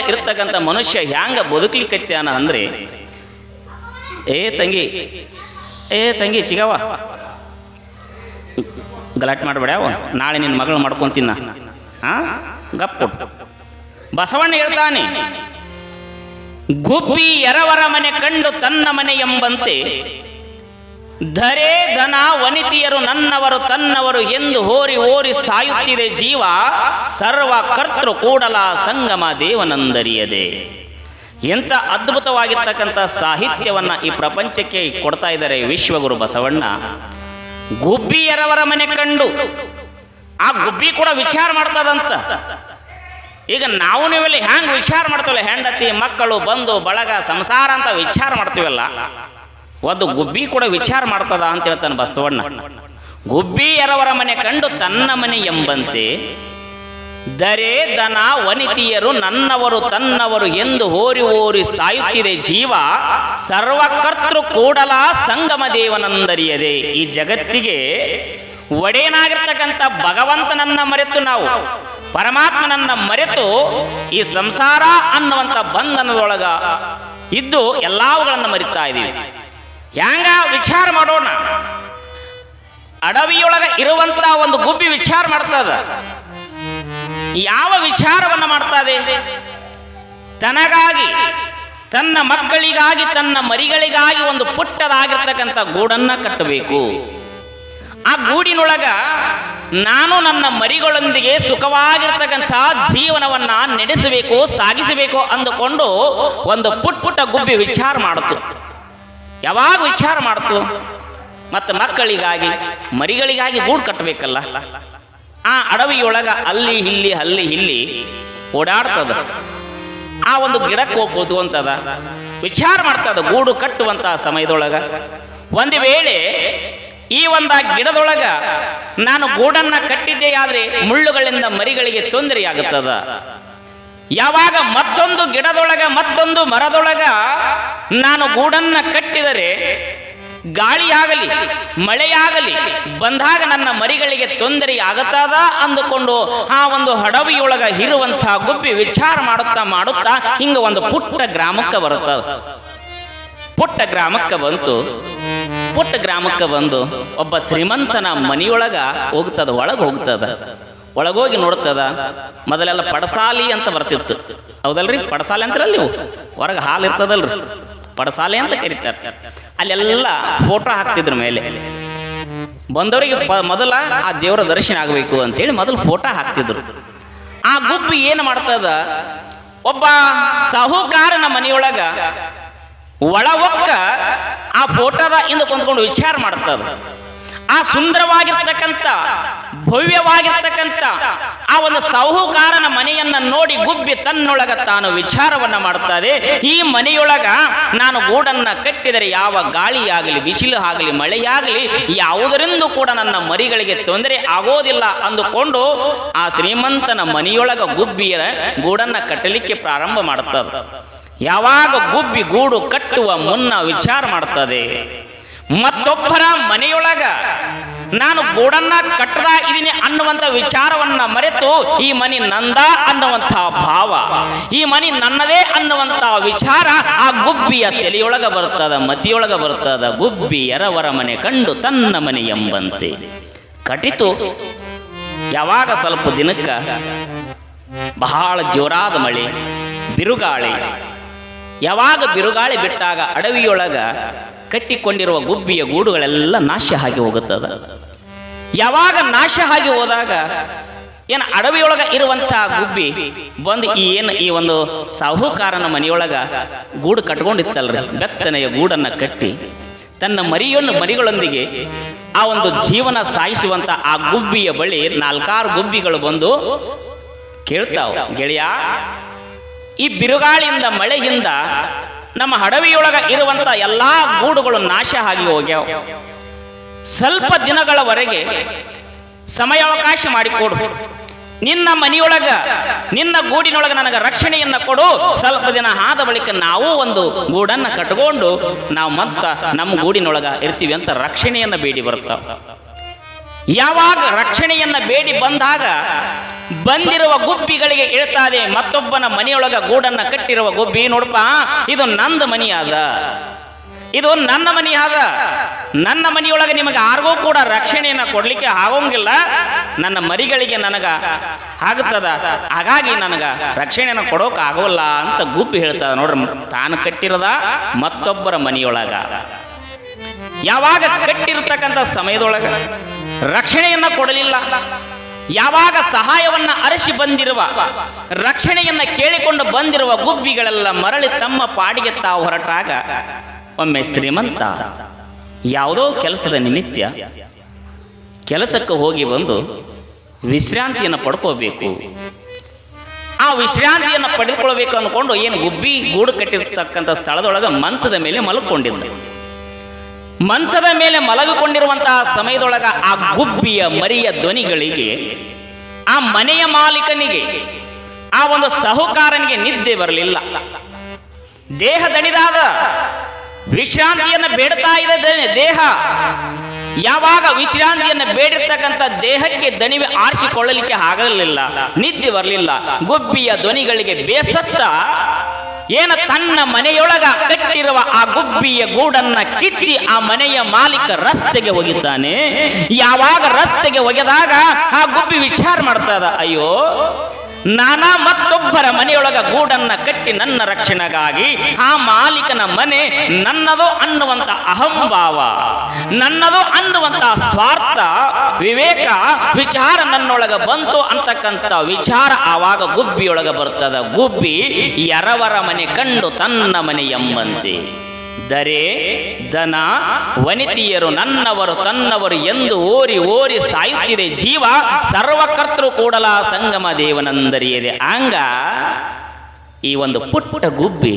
ಗೂಡಿನೊಳಗೆ ಇರ್ತಕ್ಕಂಥ ಮನುಷ್ಯ ಹ್ಯಾಂಗ ಬದುಕಲಿಕ್ಕತ್ಯಾನ ಅಂದ್ರೆ, ಏ ತಂಗಿ ಏ ತಂಗಿ ಚಿಗವ ಗಲಾಟೆ ಮಾಡಬೇಡ ನಾಳೆ ನಿನ್ನ ಮಗಳು ಮಾಡ್ಕೊಂತಿನ್ನ ಹಾ ಗಪ್ ಬಸವಣ್ಣ ಹೇಳ್ತಾನೆ, ಗುಬ್ಬಿ ಎರವರ ಮನೆ ಕಂಡು ತನ್ನ ಮನೆ ಎಂಬಂತೆ ಧರೆ ಧನ ವನಿತಿಯರು ನನ್ನವರು ತನ್ನವರು ಎಂದು ಹೋರಿ ಓರಿ ಸಾಯುತ್ತಿದೆ ಜೀವ, ಸರ್ವ ಕರ್ತೃ ಕೂಡಲ ಸಂಗಮ ದೇವನಂದರಿಯದೆ. ಎಂಥ ಅದ್ಭುತವಾಗಿರ್ತಕ್ಕಂಥ ಸಾಹಿತ್ಯವನ್ನು ಈ ಪ್ರಪಂಚಕ್ಕೆ ಕೊಡ್ತಾ ಇದ್ದಾರೆ ವಿಶ್ವಗುರು ಬಸವಣ್ಣ. ಗುಬ್ಬಿಯರವರ ಮನೆ ಕಂಡು, ಆ ಗುಬ್ಬಿ ಕೂಡ ವಿಚಾರ ಮಾಡ್ತದಂತ. ಈಗ ನಾವು ನೀವೆಲ್ಲ ಹ್ಯಾಂಗ್ ವಿಚಾರ ಮಾಡ್ತೀವಲ್ಲ ಹೆಂಡತಿ, ಮಕ್ಕಳು ಬಂದು ಬಳಗ, ಸಂಸಾರ ಅಂತ ವಿಚಾರ ಮಾಡ್ತೀವಲ್ಲ. ಒಂದು ಗುಬ್ಬಿ ಕೂಡ ವಿಚಾರ ಮಾಡ್ತದ ಅಂತ ಹೇಳ್ತಾನೆ ಬಸವಣ್ಣ. ಗುಬ್ಬಿ ಎರವರ ಮನೆ ಕಂಡು ತನ್ನ ಮನೆ ಎಂಬಂತೆ, ದರೆ ದನ ವನಿತಿಯರು ನನ್ನವರು ತನ್ನವರು ಎಂದು ಹೋರಿ ಓರಿ ಸಾಯುತ್ತಿದೆ ಜೀವ, ಸರ್ವಕರ್ತೃ ಕೂಡಲ ಸಂಗಮ ದೇವನಂದರಿಯದೆ. ಈ ಜಗತ್ತಿಗೆ ಒಡೆಯನಾಗಿರ್ತಕ್ಕಂಥ ಭಗವಂತನನ್ನ ಮರೆತು ನಾವು ಪರಮಾತ್ಮನನ್ನ ಮರೆತು ಈ ಸಂಸಾರ ಅನ್ನುವಂಥ ಬಂಧನದೊಳಗ ಇದ್ದು ಎಲ್ಲಾವುಗಳನ್ನು ಮರಿತಾ ಇದ್ದೀವಿ. ಹ್ಯಾಂಗ ವಿಚಾರ ಮಾಡೋಣ? ಅಡವಿಯೊಳಗ ಇರುವಂತ ಒಂದು ಗುಬ್ಬಿ ವಿಚಾರ ಮಾಡ್ತದ. ಯಾವ ವಿಚಾರವನ್ನ ಮಾಡ್ತದೆ? ತನಗಾಗಿ, ತನ್ನ ಮಕ್ಕಳಿಗಾಗಿ, ತನ್ನ ಮರಿಗಳಿಗಾಗಿ ಒಂದು ಪುಟ್ಟದಾಗಿರ್ತಕ್ಕಂಥ ಗೂಡನ್ನ ಕಟ್ಟಬೇಕು. ಆ ಗೂಡಿನೊಳಗ ನಾನು ನನ್ನ ಮರಿಗಳೊಂದಿಗೆ ಸುಖವಾಗಿರ್ತಕ್ಕಂಥ ಜೀವನವನ್ನ ನಡೆಸಬೇಕು, ಸಾಗಿಸಬೇಕು ಅಂದುಕೊಂಡು ಒಂದು ಪುಟ್ ಪುಟ್ಟ ಗುಬ್ಬಿ ವಿಚಾರ ಮಾಡಿತು ಯಾವಾಗ ವಿಚಾರ ಮಾಡ್ತು? ಮತ್ತು ಮಕ್ಕಳಿಗಾಗಿ, ಮರಿಗಳಿಗಾಗಿ ಗೂಡು ಕಟ್ಟಬೇಕಲ್ಲ ಆ ಅಡವಿಯೊಳಗ ಅಲ್ಲಿ ಇಲ್ಲಿ ಅಲ್ಲಿ ಇಲ್ಲಿ ಓಡಾಡ್ತದ. ಆ ಒಂದು ಗಿಡಕ್ಕೆ ಹೋಗಿ ಕೂತ್ಕೊಂತದ. ವಿಚಾರ ಮಾಡ್ತದ ಗೂಡು ಕಟ್ಟುವಂತ ಸಮಯದೊಳಗ. ಒಂದು ವೇಳೆ ಈ ಒಂದು ಗಿಡದೊಳಗ ನಾನು ಗೂಡನ್ನ ಕಟ್ಟಿದ್ದೆ ಆದ್ರೆ ಮುಳ್ಳುಗಳಿಂದ ಮರಿಗಳಿಗೆ ತೊಂದರೆಯಾಗುತ್ತದ ಯಾವಾಗ ಮತ್ತೊಂದು ಗಿಡದೊಳಗ ಮತ್ತೊಂದು ಮರದೊಳಗ ನಾನು ಗೂಡನ್ನ ಕಟ್ಟಿದರೆ ಗಾಳಿಯಾಗಲಿ, ಮಳೆಯಾಗಲಿ, ಬಂದಾಗ ನನ್ನ ಮರಿಗಳಿಗೆ ತೊಂದರೆ ಆಗತ್ತದ ಅಂದುಕೊಂಡು ಆ ಒಂದು ಹಡವಿಯೊಳಗ ಇರುವಂಥ ಗುಬ್ಬಿ ವಿಚಾರ ಮಾಡುತ್ತಾ ಮಾಡುತ್ತಾ ಹಿಂಗ ಒಂದು ಪುಟ್ಟ ಗ್ರಾಮಕ್ಕೆ ಬರುತ್ತದ ಪುಟ್ಟ ಗ್ರಾಮಕ್ಕೆ ಬಂತು. ಪುಟ್ಟ ಗ್ರಾಮಕ್ಕೆ ಬಂದು ಒಬ್ಬ ಶ್ರೀಮಂತನ ಮನೆಯೊಳಗ ಹೋಗ್ತದ, ಒಳಗೆ ಹೋಗ್ತದ. ಒಳಗೋಗಿ ನೋಡ್ತದ, ಮೊದಲೆಲ್ಲ ಪಡಸಾಲಿ ಅಂತ ಬರ್ತಿತ್ತು. ಹೌದಲ್ರಿ? ಪಡಸಾಲಿ ಅಂತಾರಲ್ಲ ನೀವು? ಹೊರಗೆ ಹಾಲು ಇರ್ತದಲ್ರಿ? ಪಡಸಾಲೆ ಅಂತ ಕರೀತಾರೆ. ಅಲ್ಲೆಲ್ಲ ಫೋಟೋ ಹಾಕ್ತಿದ್ರ ಮೇಲೆ. ಬಂದವರಿಗೆ ಮೊದಲ ಆ ದೇವರ ದರ್ಶನ ಆಗಬೇಕು ಅಂತೇಳಿ ಮೊದಲು ಫೋಟೋ ಹಾಕ್ತಿದ್ರು. ಆ ಗುಬ್ಬಿ ಏನು ಮಾಡ್ತದ? ಒಬ್ಬ ಸಾಹುಕಾರನ ಮನೆಯೊಳಗ ಒಳ ಒಕ್ಕ ಆ ಫೋಟೋದ ಹಿಂದೆ ಕುಂತ್ಕೊಂಡು ವಿಚಾರ ಮಾಡ್ತದ. ಆ ಸುಂದರವಾಗಿರ್ತಕ್ಕಂಥ, ಭವ್ಯವಾಗಿರ್ತಕ್ಕಂಥ ಆ ಒಂದು ಸಾಹುಕಾರನ ಮನೆಯನ್ನ ನೋಡಿ ಗುಬ್ಬಿ ತನ್ನೊಳಗ ತಾನು ವಿಚಾರವನ್ನ ಮಾಡ್ತದೆ ಈ ಮನೆಯೊಳಗ ನಾನು ಗೂಡನ್ನ ಕಟ್ಟಿದರೆ ಯಾವ ಗಾಳಿಯಾಗಲಿ ಬಿಸಿಲು ಆಗಲಿ ಮಳೆಯಾಗಲಿ ಯಾವುದರಿಂದ ಕೂಡ ನನ್ನ ಮರಿಗಳಿಗೆ ತೊಂದರೆ ಆಗೋದಿಲ್ಲ ಅಂದುಕೊಂಡು ಆ ಶ್ರೀಮಂತನ ಮನೆಯೊಳಗ ಗುಬ್ಬಿಯ ಗೂಡನ್ನ ಕಟ್ಟಲಿಕ್ಕೆ ಪ್ರಾರಂಭ ಮಾಡ್ತದ ಯಾವಾಗ ಗುಬ್ಬಿ ಗೂಡು ಕಟ್ಟುವ ಮುನ್ನ ವಿಚಾರ ಮಾಡ್ತದೆ ಮತ್ತೊಬ್ಬರ ಮನೆಯೊಳಗ ನಾನು ಗೂಡನ್ನ ಕಟ್ಟದ ಇದೀನಿ ಅನ್ನುವಂಥ ವಿಚಾರವನ್ನ ಮರೆತು ಈ ಮನೆ ನಂದ ಅನ್ನುವಂಥ ಭಾವ, ಈ ಮನೆ ನನ್ನದೇ ಅನ್ನುವಂಥ ವಿಚಾರ ಆ ಗುಬ್ಬಿಯ ತಲೆಯೊಳಗ ಬರ್ತದ ಮತಿಯೊಳಗ ಬರ್ತದ ಗುಬ್ಬಿ ಎರವರ ಮನೆ ಕಂಡು ತನ್ನ ಮನೆ ಎಂಬಂತೆ. ಕಟಿತು. ಯಾವಾಗ ಸ್ವಲ್ಪ ದಿನಕ್ಕ ಬಹಳ ಜೋರಾದ ಮಳೆ, ಬಿರುಗಾಳಿ. ಯಾವಾಗ ಬಿರುಗಾಳಿ ಬಿಟ್ಟಾಗ ಅಡವಿಯೊಳಗ ಕಟ್ಟಿಕೊಂಡಿರುವ ಗುಬ್ಬಿಯ ಗೂಡುಗಳೆಲ್ಲ ನಾಶ ಆಗಿ ಹೋಗುತ್ತದೆ. ಯಾವಾಗ ನಾಶ ಆಗಿ ಹೋದಾಗ ಏನು ಅಡವಿಯೊಳಗ ಇರುವಂತಹ ಗುಬ್ಬಿ ಬಂದು ಈ ಏನು ಈ ಒಂದು ಸಾಹುಕಾರನ ಮನೆಯೊಳಗ ಗೂಡು ಕಟ್ಕೊಂಡಿತ್ತಲ್ರಿ. ಬೆತ್ತನೆಯ ಗೂಡನ್ನ ಕಟ್ಟಿ ತನ್ನ ಮರಿಯನ್ನು ಮರಿಗಳೊಂದಿಗೆ ಆ ಒಂದು ಜೀವನ ಸಾಯಿಸುವಂತ ಆ ಗುಬ್ಬಿಯ ಬಳಿ ನಾಲ್ಕಾರು ಗುಬ್ಬಿಗಳು ಬಂದು ಕೇಳ್ತಾವ, ಗೆಳೆಯ, ಈ ಬಿರುಗಾಳಿಯಿಂದ ಮಳೆಯಿಂದ ನಮ್ಮ ಹಡವಿಯೊಳಗ ಇರುವಂತ ಎಲ್ಲಾ ಗೂಡುಗಳು ನಾಶ ಆಗಿ ಹೋಗ್ಯಾವ. ಸ್ವಲ್ಪ ದಿನಗಳವರೆಗೆ ಸಮಯಾವಕಾಶ ಮಾಡಿಕೊಡು. ನಿನ್ನ ಮನೆಯೊಳಗ, ನಿನ್ನ ಗೂಡಿನೊಳಗ ನನಗೆ ರಕ್ಷಣೆಯನ್ನ ಕೊಡು. ಸ್ವಲ್ಪ ದಿನ ಆದ ಬಳಿಕ ನಾವು ಒಂದು ಗೂಡನ್ನ ಕಟ್ಕೊಂಡು ನಾವು ಮತ್ತ ನಮ್ಮ ಗೂಡಿನೊಳಗ ಇರ್ತೀವಿ ಅಂತ ರಕ್ಷಣೆಯನ್ನ ಬೇಡಿ ಬರ್ತಾವ ಯಾವಾಗ ರಕ್ಷಣೆಯನ್ನ ಬೇಡಿ ಬಂದಾಗ ಬಂದಿರುವ ಗುಬ್ಬಿಗಳಿಗೆ ಇಳ್ತಾದೆ, ಮತ್ತೊಬ್ಬನ ಮನೆಯೊಳಗ ಗೂಡನ್ನ ಕಟ್ಟಿರುವ ಗುಬ್ಬಿ, ನೋಡಪ್ಪ, ಇದು ನಂದು ಮನೆಯಾದ. ಇದು ನನ್ನ ಮನೆಯಾದ. ನನ್ನ ಮನೆಯೊಳಗೆ ನಿಮಗೆ ಯಾರಿಗೂ ಕೂಡ ರಕ್ಷಣೆಯನ್ನು ಕೊಡ್ಲಿಕ್ಕೆ ಆಗೋಂಗಿಲ್ಲ. ನನ್ನ ಮರಿಗಳಿಗೆ ನನಗ ಆಗುತ್ತದ? ಹಾಗಾಗಿ ನನಗ ರಕ್ಷಣೆಯನ್ನು ಕೊಡೋಕೆ ಆಗೋಲ್ಲ ಅಂತ ಗುಬ್ಬಿ ಹೇಳ್ತದ ನೋಡ್ರಿ. ತಾನು ಕಟ್ಟಿರದ ಮತ್ತೊಬ್ಬರ ಮನೆಯೊಳಗ. ಯಾವಾಗ ಕಟ್ಟಿರ್ತಕ್ಕಂಥ ಸಮಯದೊಳಗ ರಕ್ಷಣೆಯನ್ನ ಕೊಡಲಿಲ್ಲ. ಯಾವಾಗ ಸಹಾಯವನ್ನ ಅರಸಿ ಬಂದಿರುವ, ರಕ್ಷಣೆಯನ್ನ ಕೇಳಿಕೊಂಡು ಬಂದಿರುವ ಗುಬ್ಬಿಗಳೆಲ್ಲ ಮರಳಿ ತಮ್ಮ ಪಾಡಿಗೆ ತಾವು ಹೊರಟಾಗ, ಒಮ್ಮೆ ಶ್ರೀಮಂತ, ಯಾವುದೋ ಕೆಲಸದ ನಿಮಿತ್ಯ ಕೆಲಸಕ್ಕೆ ಹೋಗಿ ಬಂದು ವಿಶ್ರಾಂತಿಯನ್ನು ಪಡ್ಕೋಬೇಕು. ಆ ವಿಶ್ರಾಂತಿಯನ್ನು ಪಡೆದುಕೊಳ್ಬೇಕು ಅಂದ್ಕೊಂಡು ಏನು ಗುಬ್ಬಿ ಗೂಡು ಕಟ್ಟಿರ್ತಕ್ಕಂಥ ಸ್ಥಳದೊಳಗೆ ಮಂಚದ ಮೇಲೆ ಮಲ್ಕೊಂಡಿದ್ದ. ಮಂಚದ ಮೇಲೆ ಮಲಗಿಕೊಂಡಿರುವಂತಹ ಸಮಯದೊಳಗ ಆ ಗುಬ್ಬಿಯ ಮರಿಯ ಧ್ವನಿಗಳಿಗೆ, ಆ ಮನೆಯ ಮಾಲೀಕನಿಗೆ, ಆ ಒಂದು ಸಹುಕಾರನಿಗೆ ನಿದ್ದೆ ಬರಲಿಲ್ಲ. ದೇಹ ದಣಿದಾದ ವಿಶ್ರಾಂತಿಯನ್ನು ಬೇಡ್ತಾ ಇದೆ ದೇಹ ಯಾವಾಗ ವಿಶ್ರಾಂತಿಯನ್ನು ಬೇಡಿರ್ತಕ್ಕಂಥ ದೇಹಕ್ಕೆ ದಣಿವೆ ಆರಿಸಿಕೊಳ್ಳಲಿಕ್ಕೆ ಆಗಲಿಲ್ಲ, ನಿದ್ದೆ ಬರಲಿಲ್ಲ. ಗುಬ್ಬಿಯ ಧ್ವನಿಗಳಿಗೆ ಬೇಸತ್ತ ಏನ ತನ್ನ ಮನೆಯೊಳಗ ಕಟ್ಟಿರುವ ಆ ಗುಬ್ಬಿಯ ಗೂಡನ್ನ ಕಿತ್ತಿ ಆ ಮನೆಯ ಮಾಲೀಕ ರಸ್ತೆಗೆ ಒಗಿತಾನೆ. ಯಾವಾಗ ರಸ್ತೆಗೆ ಒಗೆದಾಗ ಆ ಗುಬ್ಬಿ ವಿಚಾರ ಮಾಡ್ತದ, ಅಯ್ಯೋ ನಾನಾ ಮತ್ತೊಬ್ಬರ ಮನೆಯೊಳಗ ಗೂಡನ್ನ ಕಟ್ಟಿ ನನ್ನ ರಕ್ಷಣೆಗಾಗಿ ಆ ಮಾಲೀಕನ ಮನೆ ನನ್ನದು ಅನ್ನುವಂತ ಅಹಂಭಾವ, ನನ್ನದು ಅನ್ನುವಂತ ಸ್ವಾರ್ಥ, ವಿವೇಕ, ವಿಚಾರ ನನ್ನೊಳಗ ಬಂತು ಅಂತಕ್ಕಂಥ ವಿಚಾರ ಆವಾಗ ಗುಬ್ಬಿಯೊಳಗ ಬರ್ತದ. ಗುಬ್ಬಿ ಎರವರ ಮನೆ ಕಂಡು ತನ್ನ ಮನೆ ಎಂಬಂತೆ. ದರೆ ದನ ವನಿತಿಯರು ನನ್ನವರು ತನ್ನವರು ಎಂದು ಓರಿ ಓರಿ ಸಾಯುತ್ತಿದೆ ಜೀವ ಸರ್ವಕರ್ತೃ ಕೂಡಲ ಸಂಗಮ ದೇವನಂದರಿಯದೆ. ಆಂಗ, ಈ ಒಂದು ಪುಟ್ಟ ಗುಬ್ಬಿ